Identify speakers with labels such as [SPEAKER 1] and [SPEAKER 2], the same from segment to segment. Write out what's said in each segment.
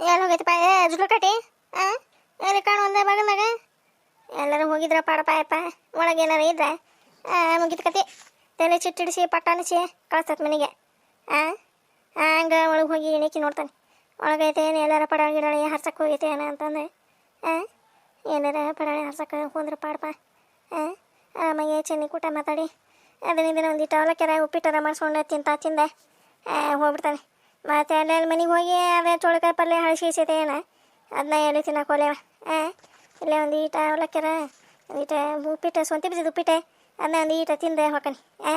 [SPEAKER 1] ಎಲ್ಲಿ ಹೋಗೈತಪ್ಪ? ಏ ಜುಟ್ಲು ಕಟ್ಟಿ? ಹಾಂ ಎಲ್ಲಿ ಕಾಣು ಒಂದೇ ಬಾಗಲ್ದಾಗ ಎಲ್ಲರೂ ಹೋಗಿದ್ರ ಪಾಡಪ್ಪ ಅಪ್ಪ ಒಳಗೆ ಏನಾರು ಇದ್ರೆ ಆ, ಮುಗಿದ ಕತೆ. ತಲೆ ಚಿಟ್ಟಿಡಿಸಿ ಪಟ್ಟಾಣಿಸಿ ಕಳಿಸ್ತತ್ ಮನೆಗೆ. ಹಾಂ ಹಂಗೆ ಒಳಗೆ ಹೋಗಿ ಇಣಿಕಿ ನೋಡ್ತಾನೆ. ಒಳಗೈತೆ ಏನು ಎಲ್ಲಾರ ಪಡಾಳಿ ಗಿಡಾಳಿ ಹರ್ಸಕ್ಕೆ ಹೋಗೈತೆ ಏನ ಅಂತಂದು ಹಾಂ ಏನಾರ ಪಡಾಳಿ ಹರ್ಸಕ್ಕೆ ಹೋದ್ರೆ ಪಾಡಪ್ಪ. ಹಾಂ ಆರಾಮಾಗಿ ಚೆನ್ನಿ ಕೂಟ ಮಾತಾಡಿ. ಅದನ್ನ ಇದನ್ನ ಒಂದಿಟ್ಟು ಅವಲಕ್ಕೆರ ಉಪ್ಪಿಟ್ಟರ ಮಾಡಿಸ್ಕೊಂಡು ತಿಂತ ತಿಂದೆ. ಹೋಗ್ಬಿಡ್ತಾನೆ. ಮತ್ತೆ ಅಲ್ಲಿ ಮನೆಗೆ ಹೋಗಿ ಅದೇ ಚೋಳಕಾಯಿ ಪಲ್ಯ ಹಳಸಿಸಿದೆ ಏನ ಅದನ್ನ ಎಲ್ಲಿ ತಿನ್ನಕ್ಕೆ ಹೋಗ್ಲೇವ ಆ, ಇಲ್ಲೇ ಒಂದು ಈಟ ಅವಲಕ್ಕಿರ, ಒಂದು ಈಟ ಉಪ್ಪಿಟ್ಟು, ಸ್ವಂತ ಬಿದ್ದಿದ್ದು ಉಪ್ಪಿಟ್ಟೆ. ಅದನ್ನ ಒಂದು ಈಟ ತಿಂದೆ ಹೊಕ್ಕನಿ ಆ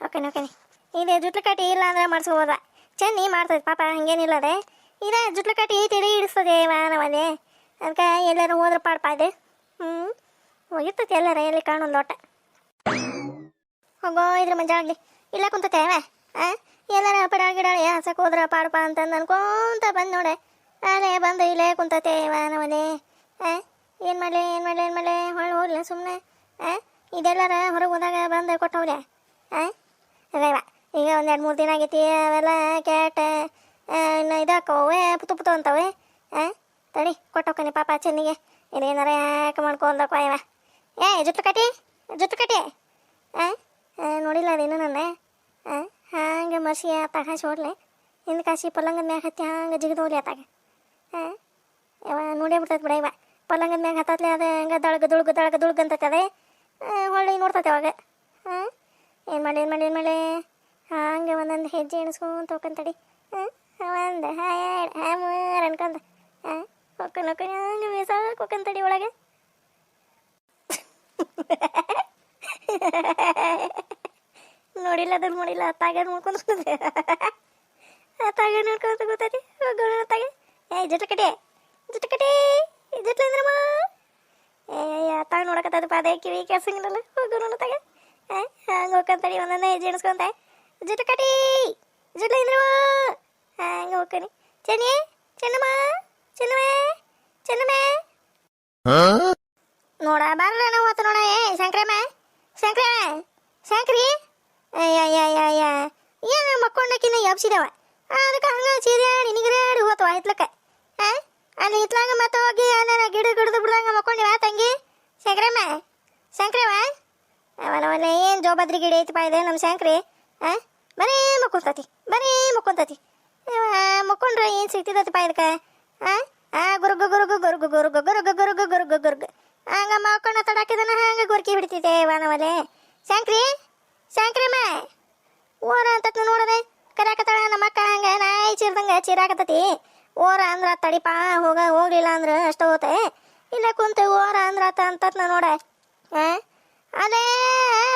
[SPEAKER 1] ಹೊಕ್ಕನಿ ಹೊಕ್ಕನಿ ಇದೆ ಜುಟ್ಲು ಕಟ್ಟಿ ಇಲ್ಲ ಅಂದ್ರೆ ಮಾಡಿಸ್ಕೋಬೋದ. ಚೆನ್ನಿ ಮಾಡ್ತದೆ ಪಾಪ, ಹಂಗೇನಿಲ್ಲದೆ. ಅದೇ ಇದೆ ಜುಟ್ಲು ಕಟ್ಟಿ ತಿಳಿ ಹಿಡಿಸ್ತದೆ ವಾಹನವನ್ನೇ ಅದಕ್ಕೆ ಎಲ್ಲರೂ ಹೋದ್ರೆ ಪಾಡ್ಪ ಇದೆ ಹ್ಞೂ ಹೋಗಿರ್ತೈತಿ ಎಲ್ಲಾರ ಎಲ್ಲಿ ಕಾಣೊಂದು ಲೋಟ. ಹೋಗೋ ಇದ್ರ ಮಂಜಾಗ್ಲಿ ಇಲ್ಲ ಕುಂತತೆ ಆ ಎಲ್ಲಾರ ಪಡ ಗಿಡ ಹಸಕ್ಕೆ ಹೋದ್ರ ಪಾಡಪ್ಪ ಅಂತಂದು ಅನ್ಕೊಂತ ಬಂದು ನೋಡೆ. ಅಲ್ಲೇ ಬಂದು ಇಲ್ಲೇ ಕುಂತತೆ ಮಾನವನೇ ಆ, ಏನು ಮಾಡಲಿ ಏನು ಮಾಡಲಿ ಏನು ಮಾಡಲಿ? ಹೋಗ್ಲಿ ಸುಮ್ಮನೆ ಆ, ಇದೆಲ್ಲರ ಹೊರಗೆ ಹೋದಾಗ ಬಂದು ಕೊಟ್ಟವ್ರೆ ಆ ಅದೇವ ಈಗ ಒಂದು ಎರಡು ಮೂರು ದಿನ ಆಗೈತಿ, ಅವೆಲ್ಲ ಕ್ಯಾಟ್ ಇನ್ನು ಇದಾಕವೆ ಪುತು ಪುತು ಅಂತವೆ. ಆ, ತಡಿ, ಕೊಟ್ಟೋಕನಿ ಪಾಪ ಚೆನ್ನಿಗೆ. ಇದೇನಾರ ಯಾಕೆ ಮಾಡ್ಕೊಂಡಪ್ಪ ಇವ? ಏ, ಜುತ್ತು ಕಟ್ಟಿ ಜುತ್ತು ಕಟ್ಟಿ. ಆ ನೋಡಿಲ್ಲ ಅದೇನು ನನ್ನ. ಮಸಿ ಆತಾಗ ಹಾಸಿ ಹೊಡ್ಲೆ ಹಿಂದೆ ಕಾಸಿ ಪಲ್ಲಂಗದ ಮ್ಯಾಗ ಹತ್ತಿ ಹಂಗೆ ಜಿಗಿದು ಹೋಗ್ಲಿ ಆತಾಗ. ಹಾಂ? ಇವ ನೋಡೇ ಬಿಡ್ತೈತೆ ಬಿಡ ಇವ. ಪಲ್ಲಂಗದ ಮ್ಯಾಗ ಹತ್ತತ್ಲೆ ಅದ ಹಂಗೆ ದಳಗ ದುಳ್ಗ ದಳಗ ದುಳ್ಗ ಅಂತೈತೆ ಅದೇ ಹೊಳ್ಳಿ ನೋಡ್ತೈತೆ ಅವಾಗ. ಹಾಂ? ಏನು ಮಾಡಿ ಏನು ಮಾಡಿ ಏನು ಮಾಡಿ ಹಂಗೆ ಒಂದೊಂದು ಹೆಜ್ಜೆ ಎಣಿಸ್ಕೊಂತ ಹೋಕಂತಡಿ ಹಾಂ? ಒಂದು ಹಾಯ್ ಹಾ, ಮೂರು ಅನ್ಕೊಂಡ. ಹಾಂ? ಹೊಕ್ಕ, ನೊಕ್ಕ, ಹಂಗೆ ಹೋಗ್ಕಂತಡಿ ಒಳಗೆ. ನೋಡಿಲ್ಲ ಅದನ್ನ ನೋಡಿಲ್ಲ ತಾಗ ನೋಡ್ಕೊಂಡು ತಾಗ ನೋಡ್ಕೊಂಡು ಗೊತ್ತೈತಿ ಹೋಗೋಣ ತಾಗ ಏ ಜಟಕಟಿ ಜಟಕಟಿ ಜಟ್ಲೇಂದ್ರಮ್ಮ ಏ ತಾಗ ನೋಡಕತ್ತದಪ್ಪ ಅದೇ ಕಿವಿ ಕೆಲ್ಸಂಗಿಲ್ಲ ಹೋಗೋಣ ತಾಗ ಹಂಗೆ ಹೋಗ್ಕಂತಡಿ ಒಂದೊಂದೇ ಹೆಜ್ಜೆ ಎಣಿಸ್ಕೊಂತ ಜಟಕಟಿ ಜಟ್ಲೇಂದ್ರಮ್ಮ ಹಂಗೆ ಹೋಗ್ಕನಿ. ಚೆನ್ನಿ ಚೆನ್ನಮ್ಮ ಚೆನ್ನವೇ ಚೆನ್ನಮೆ ನೋಡ ಬಾರ ನಾವು ಹೋತ ನೋಡ ಏ ಶಂಕ್ರಮ್ಮ ಶಂಕ್ರಮ್ಮ ಶಂಕ್ರಿ. ಏನು ಮಕ್ಕೊಂಡಕ್ಕಿನ್ನ ಎಬ್ಸಿದವ ಅದಕ್ಕೆ ಹಂಗ ಚೀರ್ಯಾಡಿ ನಿಗರಾಡಿ ಹೋತವ ಹಿತ್ಲಕ್ಕ. ಅಲ್ಲಿ ಹಿತ್ಲಾಗ ಮತ್ತೆ ಹೋಗಿ ಏನಾರ ಗಿಡ ಗಿಡದು ಬಿಡ್ದಂಗ ಮಕ್ಕೊಂಡಿವ ತಂಗಿ? ಶಂಕ್ರಮ್ಮ? ಶಂಕ್ರವ ಅವನವಲ್ಲ ಏನು ಜೋಬದ್ರಿ ಗಿಡ ಐತಿ ಇದೆ? ನಮ್ಮ ಶಂಕ್ರಿ? ಆ? ಬರೀ ಮಕ್ಕೊಂತತಿ ಬರೀ ಮಕ್ಕೊಂತತಿ. ಮಕ್ಕೊಂಡ್ರೆ ಏನು ಸಿಗ್ತಿದತಿಪ್ಪ ಇದಕ್ಕೆ? ಆ? ಆ, ಗುರುಗು ಗುರುಗು ಗುರುಗು ಗುರುಗು ಗುರುಗು ಗುರುಗು ಗುರುಗು ಗುರುಗು. ಹಂಗ ಮಕ್ಕೊಂಡ ತಡಕಿದನ ಹಂಗ ಗುರ್ಕಿ ಬಿಡ್ತಿದ್ದೆ ವಾನವಲೆ ಶಂಕ್ರಿ? ಶಂಕ್ರಮ್ಮ? ಓರ ಅಂತ ನೋಡದೆ. ಕರ್ಯಾಕತ್ತಾಳ ನಮ್ಮ ಅಕ್ಕ ಹಂಗೆ ನಾಯಿ ಚೀರ್ದಂಗೆ ಚೀರಾಕತ್ತತಿ. ಓರ ಅಂದ್ರ ತಡಿಪಾ, ಹೋಗ, ಹೋಗ್ಲಿಲ್ಲ ಅಂದ್ರೆ ಅಷ್ಟ ಹೋತೆ. ಇಲ್ಲ ಕುಂತ ಓರ ಅಂದ್ರ ಆತ ಅಂತ ನೋಡ. ಅದೇ,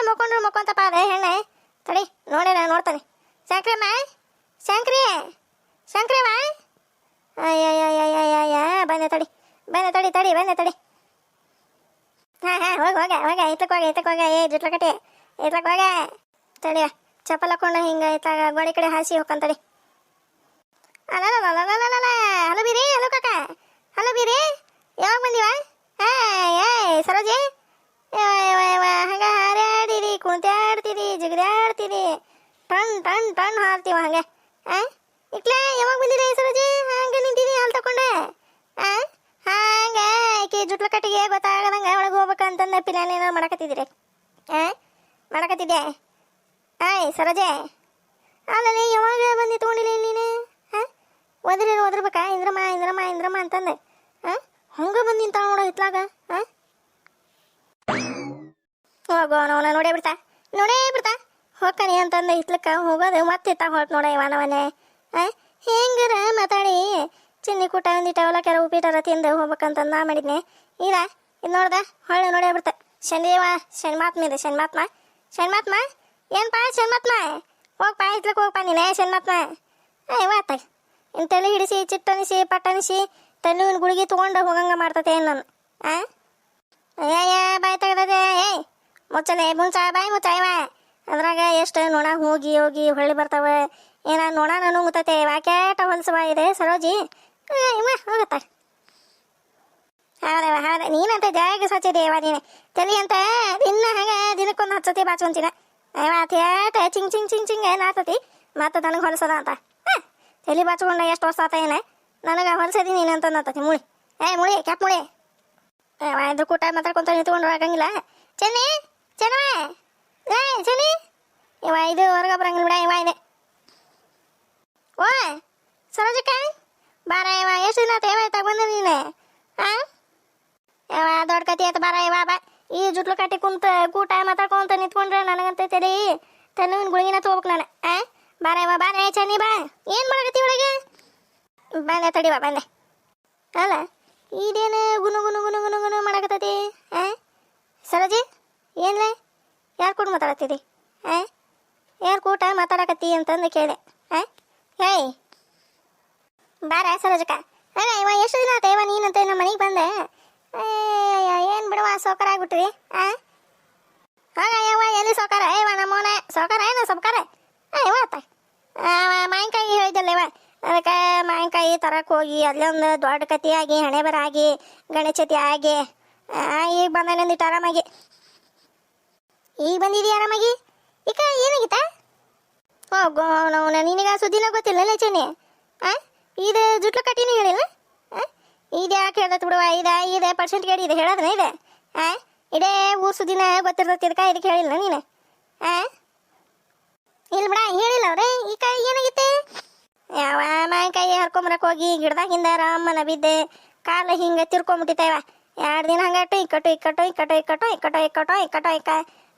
[SPEAKER 1] ಮಕ್ಕೊಂಡ್ರು ಮಕ್ಕೊಂತಪ್ಪ ಅದೇ ಹೆಣ್ಣೆ. ತಡಿ ನೋಡಿ ನಾನು ನೋಡ್ತಾನೆ. ಶಂಕ್ರಮ್ಮ, ಶಂಕ್ರಿ, ಶಂಕ್ರಮ್ಮ. ಅಯ್ಯಯ್ಯಯ್ಯಯ್ಯಯ್ಯ, ಬಂದೆ ತಡಿ ಬಂದೆ ತಡಿ ತಡಿ, ಬಂದೆ ತಡಿ. ಹಾಂ ಹಾಂ, ಹೋಗಿ, ಹೋಗ ಹೋಗ ಇತ್ತಕ್ಕೆ ಹೋಗ ಇತ್ತಕ್ಕೆ ಹೋಗ, ಏ ಜುಟ್ಲ ಕಟ್ಟಿ ಇತ್ತಕ್ಕೆ ಹೋಗ. ತಡಿಯ ಚಪ್ಪಲ್ ಹಾಕೊಂಡ ಹಿಂಗಾಯ್ತಾಗ ಗೋಡೆ ಕಡೆ ಹಾಸಿ ಹೋಗ್ಕಂತಡಿ ಅಲ್ಲ ಹಲೋ ಬೀರಿ ಹಲೋ ಕಾಕ, ಹಲೋ ಬೀರಿ ಯಾವಾಗ ಬಂದಿವ? ಏಯ್ ಸರೋಜಿ ಹಂಗೆ ಹಾರಾಡಿರಿ ಕುಂತಾಡ್ತೀರಿ, ಜಿಗಿದಾಡ್ತೀರಿ ಟಣ್ ಟಣ್ ಟಣ್ ಹಾರ್ತೀವ ಹಂಗೆ, ಆ? ಇಕ್ಲೇ, ಯಾವಾಗ ಬಂದಿರಿ ಸರೋಜಿ? ಹಂಗೆ ನಿಂತೀನಿ ಹಾಲು ತಕೊಂಡೆ, ಆ? ಹಂಗೆ ಆಕಿ ಜುಟ್ಲ ಕಟ್ಟಿಗೆ ಗೊತ್ತಾಗದಂಗೆ ಒಳಗೆ ಹೋಗ್ಬೇಕಂತಂದ ಪಿಲಾನ ಏನಾರು ಮಾಡಕತ್ತಿದ್ದೀರಿ ಆ? ಮಾಡಕತ್ತಿದ್ದೆ. ಸರೋಜೆ, ಅಲ್ಲಲ್ಲಿ ಯಾವಾಗ ಬಂದು ತೊಗೊಂಡಿಲ್ಲ ನೀನೆ? ಹಾಂ? ಒದ್ರಿ ಒದ್ರಬೇಕಾ? ಇಂದ್ರಮ್ಮ ಇಂದ್ರಮ್ಮ ಇಂದ್ರಮ್ಮ ಅಂತಂದೆ. ಹಾಂ? ಹಂಗೆ ಬಂದು ನಿಂತಾಳ ನೋಡ ಇತ್ಲಾಗ ಹಾಂ? ಹೋಗೋ, ಅವನ ನೋಡೇ ಬಿಡ್ತಾ. ನೋಡೇ ಬಿಡ್ತಾ. ಹೋಗ್ತಾನೆ ಅಂತಂದೆ ಇತ್ಲಕ್ಕ ಹೋಗೋದು ಮತ್ತೆ ಇತ್ತ ಹೊರಟು ನೋಡ ಇವನವನೇ ಹಾಂ? ಹೆಂಗಾರ ಮಾತಾಡಿ? ಚಿನ್ನಿ ಕೂಟ ಒಂದಿಟ್ಟ ಅವಲ ಕೆರ ಉಪ್ಪಿಟ್ಟಾರ ತಿಂದು ಹೋಗ್ಬೇಕಂತಂದು ನಾ ಮಾಡಿದ್ನೆ. ಇಲ್ಲ ಇದು ನೋಡ್ದೆ? ಹೊಳ್ಳೆ ನೋಡೇ ಶನಿವಾ ಶನಿದೇವ, ಶನ್ಮಾತ್ಮ ಇದೆ, ಶನ್ಮಾತ್ಮ. ಶನ್ಮಾತ್ಮ? ಏನಪ್ಪ ಶನ್ಮಾತ್ಮ ಹೋಗ್ಪಾ ಹೋಗ ಹೋಗ್ಪಾ ನೀನೇ. ಶನ್ಮಾತ್ಮ ಏ ವಾತ ಇನ್ನು ತಲೆ ಹಿಡಿಸಿ ಚಿಟ್ಟನಿಸಿ ಪಟ್ಟನಿಸಿ ತಲೆ ಗುಳಿಗೆ ತೊಗೊಂಡು ಹೋಗಂಗ ಮಾಡ್ತತೆ ಏನು ನಾನು? ಆ? ಅಯ್ಯ ಬಾಯ್ ತೆಗ್ದದೆ. ಏಯ್ ಮುಚ್ಚನೆ, ಮುಂಚ ಬಾಯಿ ಮುಚ್ಚಾಯವ ಅದ್ರಾಗ ಎಷ್ಟು ನೋಣ ಹೋಗಿ ಹೋಗಿ ಹೊಳ್ಳಿ ಬರ್ತಾವ. ಏನ ನೋಡ ನಾನು ಮುತ್ತತೆ. ವಾಕ್ಯಾಟ ಹೊಲ್ಸವ ಇದೆ, ಸರೋಜಿ. ಇವ, ಹೋಗತ್ತ. ಹೌದವ, ಹೌದ. ನೀನಂತ ಜಾಗ ಸಚ್ಚಿದೇವ ನೀನೆ. ತಲೆ ಅಂತ ದಿನ ಹಂಗ ದಿನಕ್ಕೊಂದು ಹಚ್ಚತಿ ಬಾಚೊಂತಿನ ಥೇಟ ಚಿಂಗ್ ಚಿಂಗ್ ಚಿಂಗ್ ಚಿಂಗ್ ಏನಾಗ್ತತಿ ಮತ್ತೆ ನನಗೆ ಹೊಲಸದ ಅಂತ ತಲೆ ಬಾಚ್ಕೊಂಡ ಎಷ್ಟು ವರ್ಷ ಆತ ನನಗೆ ಹೊಲಸದಿ ನೀನು ಅಂತ ಅಂತತಿ ಮುಳಿ ಏ ಮುಳಿ ಕ್ಯಾಪ್ ಮುಳಿ ಇದ್ರ ಮಾತ್ರ ಮಾತಾಡ್ಕೊಂತ ನಿಂತ್ಕೊಂಡು ಆಗಂಗಿಲ್ಲ ಚೆನ್ನಿ ಚೆನ್ನವ ಏ ಚೆನ್ನಿ ಇವ ಇದು ಹೊರಗೆ ಬರಂಗಿಲ್ಲ ಬಿಡ ಇವ ಇದೆ ಓ ಸರೋಜಕ್ಕ ಬಾರ ಇವ ಎಷ್ಟು ದಿನ ಆತ ಯಾವ ತಗೊಂಡ ನೀನು ಹಾಂ ದೊಡ್ಡ ಕತಿ ಆಯ್ತು ಬಾರ ಇವ ಬಾ ಈ ಜುಟ್ಲು ಕಟ್ಟಿ ಕುಂತ ಕೂಟ ಮಾತಾಡ್ಕೊಂತ ನಿಂತ್ಕೊಂಡ್ರೆ ರೀ ತನ್ನ ಗುಳಿಗಿನ ತಗೋಬೇಕು ನಾನು, ಆ? ಬಾರ ಇವ ಬಾರ ಚೆನ್ನಿ, ಬಾ. ಏನು ಮಾಡಕತ್ತಿ ಒಳಗೆ? ಬಂದೆ ತಡಿವಾ ಬಂದೆ. ಅಲ್ಲ, ಇದೇನು ಗುನು ಗುನು ಗುನು ಗುನು ಗುನು ಮಾಡಕತ್ತೈತಿ, ಆ? ಸರೋಜಿ, ಏನ್ಲೆ? ಯಾರು ಕೂಡ ಮಾತಾಡತ್ತೀರಿ ಆ? ಯಾರು ಕೂಟ ಮಾತಾಡಕತ್ತಿ ಅಂತಂದು ಕೇಳಿದೆ ಆ? ಹೇಯ್ ಬಾರ ಸರೋಜಕ್ಕ. ಅಲ್ಲ, ಇವ ಎಷ್ಟು ದಿನ ಆತ, ಇವ ನೀನಂತ ನಮ್ಮ ಮನೆಗೆ ಬಂದೆ? ಏನು ಬಿಡುವ ಸೌಕರ ಆಗ್ಬಿಟ್ರಿ, ಆ? ಆಗ ಯವ್ವ ಎಲ್ಲಿ ಸೋಕಾರ ಏವ ನಮ್ಮವನ. ಸೌಕರ ಏನು ಸೌಕರ ಏವ ಅತ್ತ ಮಾವಿನಕಾಯಿ ಹೇಳಿದ್ದಲ್ಲ ಅದಕ್ಕೆ ಮಾವಿನಕಾಯಿ ತರಕ್ಕೆ ಹೋಗಿ ಅಲ್ಲೊಂದು ದೊಡ್ಡ ಕತಿ ಆಗಿ, ಹಣೆ ಬರ ಆಗಿ ಗಣೇಶತಿ ಆಗಿ ಈಗ ಬಂದಿಟ್ಟು ಆರಾಮಾಗಿ. ಈಗ ಬಂದಿದ್ಯಾ ಆರಾಮಾಗಿ? ಈಗ ಏನಾಗಿತ್ತ? ಹೋಗೋ ನಾವು ನಿನಗ ಸುದ್ದಿನ ಗೊತ್ತಿಲ್ಲ ಚೆನ್ನಿ ಆ? ಇದು ಜುಟ್ಲು ಕಟ್ಟಿನ ಹೇಳಿಲ್ಲ? ಇದು ಯಾಕೆ ಹೇಳ್ದತ್ ಬಿಡುವ? ಇದೆ ಇದೆ ಪರ್ಸೆಂಟ್ ಕೇಳಿ, ಇದೆ ಹೇಳೋದನ ಇದೆ. ಆ? ಇಡೇ ಊರು ಸುದಿನ ಗೊತ್ತಿರ್ತೈತಿ, ಇದಕ್ಕೆ ಇದಕ್ಕೆ ಹೇಳಿಲ್ಲ ನೀನು. ಆ? ಇಲ್ಲ ಬಿಡ, ಹೇಳಿಲ್ಲ ಅವ್ರೆ. ಈ ಕೈ ಏನಾಗಿತ್ತೆ ಯಾವ ಮಾವಿನಕಾಯಿ ಹರ್ಕೊಂಬರಕ್ಕೆ ಹೋಗಿ, ಗಿಡದಾಗಿಂದ ರಾಮನ ಬಿದ್ದೆ, ಕಾಲ ಹಿಂಗೆ ತಿರ್ಕೊಂಬಿಟ್ಟಿತ್ತವ ಎರಡು ದಿನ ಹಂಗಟ್ಟು ಇಕ್ಕಟ್ಟು ಇಕ್ಕಟ್ಟು ಇಕ್ಕಟ್ಟು ಇಕ್ಕಟ್ಟು ಇಕ್ಕಟ್ಟು ಇಕ್ಕಟ್ಟು ಇಕ್ಕಟ್ಟು ಇಕ್ಕ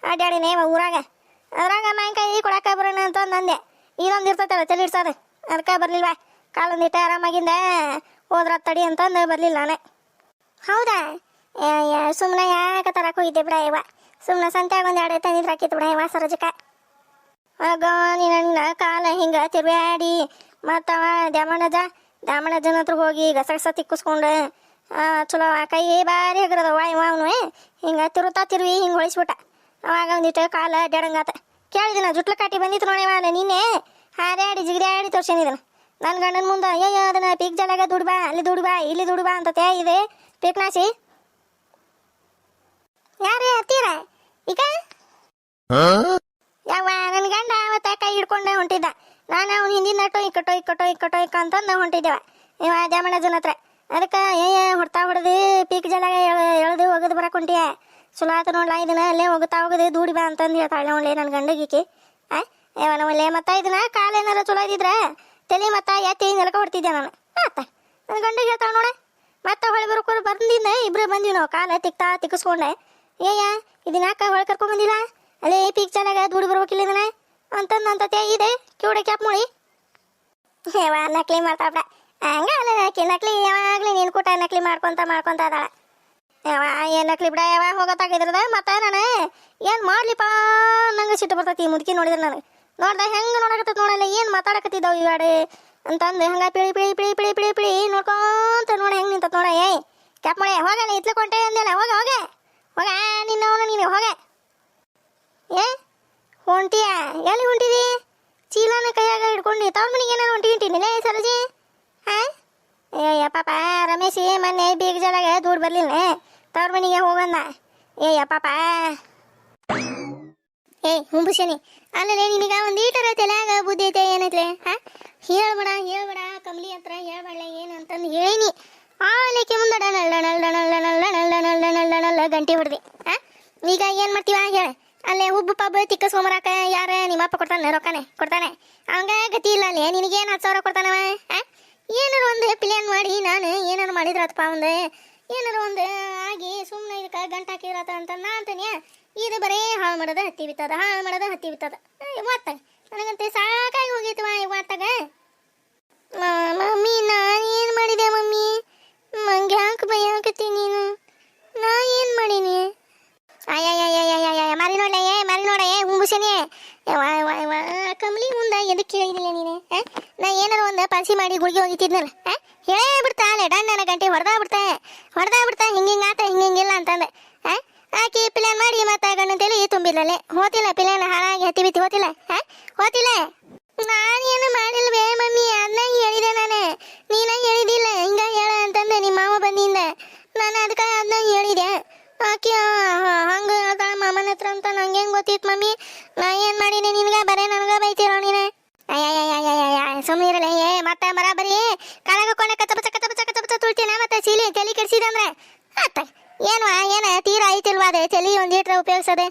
[SPEAKER 1] ಅಡ್ಡಾಡಿನೇವ ಊರಾಗ. ಅದ್ರಾಗ ಮಾವಿನಕಾಯಿ ಕೊಡಕ್ಕೆ ಬರೋಣ ಅಂತ ಅಂದೆ. ಇದೊಂದು ಇರ್ತೈತಲ್ಲ ಚಳಿ ಇಡ್ಸೋದು ಅದಕ್ಕೆ ಬರಲಿಲ್ವ? ಕಾಲೊಂದಿಟ್ಟು ಆರಾಮಾಗಿಂದ ಹೋದ್ರ ತಡಿ ಅಂತಂದು ಬರಲಿಲ್ಲ ನಾನೇ. ಹೌದಾ? ಸುಮ್ಮನೆ ಯಾಕೆ ತರಕ್ಕೆ ಹೋಗಿದ್ದೆ ಬಿಡ ಇವ. ಸುಮ್ಮನೆ ಸಂತ್ಯಾಗ ಒಂದು ಎರಡು ತಂದಿದ್ರೆ ಹಾಕಿತ್ತು ಬಿಡ ಇವ ಸರಜಕ ಆಗ ನಿನ್ನ ಕಾಲ ಹಿಂಗ ತಿರ್ವ್ಯಾಡಿ ಮತ್ತವ ದ್ಯಾಮಣ್ಣಜ ದ್ಯಾಮಣ್ಣಜನ ಹತ್ರ ಹೋಗಿ ಗಸಗಸ ತಿಕ್ಕಿಸ್ಕೊಂಡು ಚಲೋ ಕೈ ಭಾರಿ ಹಗರದ ಇವ ಅವನು ಹಿಂಗ ತಿರುತ್ತಾ ತಿರುವಿ ಹಿಂಗೆ ಹೊಳಿಸ್ಬಿಟ್ಟ. ಅವಾಗ ಒಂದಿಟ್ಟು ಕಾಲ ಅಡ್ಡಾಡಂಗಾತ ಕೇಳಿದಿನ ಜುಟ್ಲ ಕಾಟಿ ಬಂದಿತ್ತು ನೋಡಿವ ನಿನ್ನೆ. ಹಾರ್ಯಾಡಿ ಜಿಗಿದಾಡಿ ತೋರ್ಸೇನಿದನ ನನ್ನ ಗಂಡನ ಮುಂದೆ ಅಯ್ಯಯ್ಯೋ ಅದನ್ನ ಪೀಕ್ ಜಲಾಗ ದುಡ್ಬಾ ಅಲ್ಲಿ ದುಡ್ಬಾ ಇಲ್ಲಿ ದುಡ್ಬಾ ಬಾ ಅಂತ ತೇ ಇದೆ ಪೀಕ್ನಾಸಿ ಯಾರೇ ಹತ್ತೀರ? ಈಗ? ಯಾವ ನನ್ನ ಗಂಡ ಅವತ್ತ ಕೈ ಹಿಡ್ಕೊಂಡೆ ಹೊಂಟಿದ್ದ. ನಾನು ಅವ್ನು ಹಿಂದಿನ ಕಟೋಯ್ ಕಟೋಯ್ ಕಟೋಯ್ ಇಕ್ಕಟೋ ಇಕ್ಕ ಅಂತಂದು ಹೊಂಟಿದ್ದೇವ. ಇವ ದ್ಯಾಮಣ್ಣಜನ ಹತ್ರ. ಅದಕ್ಕೆ ಏ ಹೊಡ್ತಾ ಹೊಡೆದು ಪೀಕ್ ಜಲಾಗ ಎಳ್ದು ಒಗದು ಬರಕ್ಕೆ ಹೊಂಟಿಯ. ಚಲೋ ಆತ ನೋಡ್ಲಾ ಇದನ್ನ ಅಲ್ಲೇ ಹೋಗುತ್ತಾ ಹೋಗದೆ ದೂಡಿ ಬಾ ಅಂತಂದು ಹೇಳ್ತಾಳೆ ನೋಡ್ಲಿ ನನ್ನ ಗಂಡಗಿಕ್ಕಿ ಆ ನಮ್ಮಲ್ಲೇ ಮತ್ತ ಇದನ್ನ ಕಾಲೇನಾರ ಚಲೋ ಇದ್ದಿದ್ರ? ತಲೆ ಮತ್ತ ಎತ್ತಿ ನೆಲಕ ಹೊಡ್ತಿದ್ದೆ ನಾನು? ಆತ ನನ್ನ ಗಂಡ ಹೇಳ್ತಾಳ ನೋಡ. ಮತ್ತೆ ಹೊಳೆ ಬರ್ಕೊಂಡು ಬಂದಿಂದ ಇಬ್ರು ಬಂದಿವಿ ನಾವು, ಕಾಲ ತಿಕ್ತಾ ತಿಕ್ಕಿಸ್ಕೊಂಡೆ. ಏಯ್ಯ ಇದನ್ನ ಯಾಕೆ ಹೊಳೆ ಕರ್ಕೊಂಡ್ ಬಂದಿಲ್ಲ? ಅಲ್ಲೇ ಪೀಕ್ ಚೆನ್ನಾಗ ದುಡ್ಡು ಬರ್ಬೇಕಿಲ್ಲ ಇದನ್ನ ಅಂತಂದು ಅಂತ ಇದೆ ಕಿವುಡೆ ಕ್ಯಾಪ್ ಮುಳಿ ಹೇವ ನಕಲಿ ಮಾಡ್ತಾ ಬಿಡ ಹಂಗ ಅಲ್ಲ, ನಕಲಿ, ನಕ್ಲಿ, ಯಾವಾಗ್ಲಿ ನೀನು ಕೂಟ ನಕಲಿ ಮಾಡ್ಕೊಂತ ಮಾಡ್ಕೊಂತ ಅದಾಳ. ಯಾವ ಏನ್ ನಕಲಿ ಬಿಡ ಯಾವ ಹೋಗತ್ತಾಗಿದ್ರದ ಮತ್ತೆ ನಾನು ಏನ್ ಮಾಡ್ಲಿಪ್ಪ ನಂಗೆ ಸಿಟ್ಟು ಬರ್ತೈತಿ ಮುದುಕಿ ನೋಡಿದ್ರೆ ನನಗೆ. ನೋಡ್ದ ಹೆಂಗೆ ನೋಡಕತ್ತ ನೋಡಲ್ಲ, ಏನು ಮಾತಾಡಕತ್ತಿದ್ದಾವೆ ಇವಾಡೆ ಅಂತಂದು ಹಂಗ ಪಿಳಿ ಪಿಳಿ ಪಿಳಿ ಪಿಳಿ ಪಿಳಿ ಪಿಳಿ, ನೋಡ್ಕೊಂತ ನೋಡ ಹೆಂಗೆ ನಿಂತ ನೋಡ, ಏಯ್, ಕ್ಯಾಪ್ ಮಾಡಿ ಹೋಗಲ್ಲ ಇತ್ಲ ಕೊಂಟೆ ಅಂದಿಲ್ಲ ಹೋಗ ಹೋಗ ಹೋಗ ನಿನ್ನವನು ನೀನು, ಹೋಗೆ. ಏ, ಹೊಂಟಿಯ? ಎಲ್ಲಿ ಹೊಂಟಿದಿ? ಚೀಲನ ಕೈಯಾಗ ಹಿಡ್ಕೊಂಡು, ತವ್ರ ಮನಿಗೆ ಏನಾರು ಹೊಂಟಿ ಹೊಂಟಿನಿಲ್ಲ ಸರೋಜಿ. ಹಾ? ಏ ಪಾಪ, ರಮೇಶಿ ಮೊನ್ನೆ ಬೀಗ ಜಲಾಗ ದೂರ ಬರ್ಲಿಲ್ಲ ತವ್ರ ಮನಿಗೆ ಹೋಗಂದ. ಏ ಪಾಪ ಏ ಹುಂಬುಶನಿ ಅಲ್ಲೇ ನಿನಗ ಒಂದು ಈಟರ ತಲೆಯಾಗ ಬುದ್ಧಿ ಐತೆ ಏನೈತ್ಲೆ ಹಾ? ಹೇಳ್ಬೇಡ ಹೇಳ್ಬೇಡ, ಕಮ್ಲಿ ಹತ್ರ ಹೇಳ್ಬೇಡ ಏನು ಅಂತಂದು ಹೇಳೀನಿ ಆಲೇಕೆ ಮುಂದೆ ಡಣಲ್ ಡಣಲ್ ಡಣಲ್ ಡಣಲ್ ಡಣಲ್ ಡಣಲ್ ಡಣಲ್ ಡಣಲ್ ಗಂಟೆ ಹೊಡ್ದಿ, ಹಾ? ಈಗ ಏನು ಮಾಡ್ತೀವ, ಹೇಳ. ಅಲ್ಲೇ ಉಬ್ಬು, ಪಬ್ಬ, ತಿಕ್ಕ ಸೋಮರಾಕ ಯಾರ ನಿಮ್ಮಪ್ಪ ಕೊಡ್ತಾನೆ, ರೊಕ್ಕನೆ, ಕೊಡ್ತಾನೆ. ಅವಂಗ ಗತಿ ಇಲ್ಲ ಅಲ್ಲಿ ಏನು ಹತ್ತು ಸಾವಿರ ಕೊಡ್ತಾನವ, ಹಾ? ಏನಾರು ಒಂದು ಪ್ಲ್ಯಾನ್ ಮಾಡಿ ನಾನು ಏನಾರು ಮಾಡಿದ್ರಾತಪ್ಪ ಒಂದು. ಏನಾರು ಒಂದು ಆಗಿ ಸುಮ್ಮನೆ ಇದಕ್ಕೆ ಗಂಟು ಹಾಕಿರತ್ತ ಅಂತ ನಾ ಅಂತಾನೆ ಇದು ಬರೇ ಹಾಳು ಮಾಡೋದ, ಹತ್ತಿ ಬಿತ್ತದ, ಹಾಳು ಮಾಡೋದ, ಹತ್ತಿ ಬಿತ್ತದ. ಇವತ್ತ ನನಗಂತೆ ಸಾಕಾಗಿ ಹೋಗೈತವ ಇವತ್ತಾಗ ಮಮ್ಮಿ, ನಾನು ಏನು ಮಾಡಿದೆ ಮಮ್ಮಿ? ನಂಗೆ ಯಾಕೆ ಬೈಯಾಕತ್ತಿ ನೀನು? ನಾ ಏನು ಮಾಡೀನಿ? ಅಯ್ಯಯ್ಯಯ್ಯಯ್ಯಯ್ಯ ಮರಿ ನೋಡ್ಲೆ, ಏ, ಮಾರಿ ನೋಡ ಏ, ಹುಂಬುಸನಿ. ಕಮಲಿ ಮುಂದೆ ಎದಕ್ಕೆ ಕೇಳಿದಿಲ್ಲ ನೀನು ನಾ ಏನಾರ ಒಂದು ಪಾಸಿ ಮಾಡಿ ಗುಳಿಗೆ ಹೋಗಿತ್ತಿದ್ನಲ್ಲ ಹೇಳೇ ಬಿಡ್ತಾ ಅಲ್ಲೇ ಡಣ್ಣನ ಗಂಟೆ ಹೊಡೆದಾ ಬಿಡ್ತಾ ಹೊಡೆದಾ ಬಿಡ್ತಾ ಹಿಂಗೆ ಹಿಂಗೆ ಆತ ಹಿಂಗೆ ಹಿಂಗಿಲ್ಲ ಅಂತಂದೆ ಆ? ಆಕಿ ಪ್ಲಾನ್ ಮಾಡಿ ಮತ್ತೆ ಗಂಡನ ತಲೆ ತುಂಬಿಲ್ಲಲೆ ಹೋತಿಲ್ಲ ಪ್ಲಾನ್ ಹಾಳಾಗಿ ಹತ್ತಿ ಬಿತ್ತಿ ಹೋತಿಲ್ಲ ಆ? ಹೋತಿಲ್ಲ ನಾನೇನು ಮಾಡಿಲ್ವೇ ಮಮ್ಮಿ ಅದನ್ನ ಹೇಳಿದೆ ನಾನು ನೀನ ಹೇಳಿದಿಲ್ಲ ಹಿಂಗ ಹೇಳ ಅಂತಂದೆ ನಿಮ್ಮ ಮಾವ ಬಂದಿಂದ ನಾನು ಅದಕ್ಕೆ ಅದನ್ನ ಹೇಳಿದೆ ಆಕಿ ಹಂಗ ಮಾಮನ ಹತ್ರ ಅಂತ ನಂಗೆ ಹೆಂಗ್ ಗೊತ್ತಿತ್ತು ಮಮ್ಮಿ? ನಾ ಬರೇ ಬೈತಿರೋ ನೀನೆ. ಏ ಮತ್ತೆ ಬರಾಬರಿ. ಕಾಲಾಗ ಕೊನೆ ಬಚ್ಚ ಬಚ್ಚ ಬಚ್ಚ ತುಳ್ತೀನ ಮತ್ತೆ ಕೆಡಿಸಿದಂದ್ರೆ ಏನು ಐತಿಲ್ವಾ ಅದೇ? ಉಪಯೋಗಿಸೋದೆ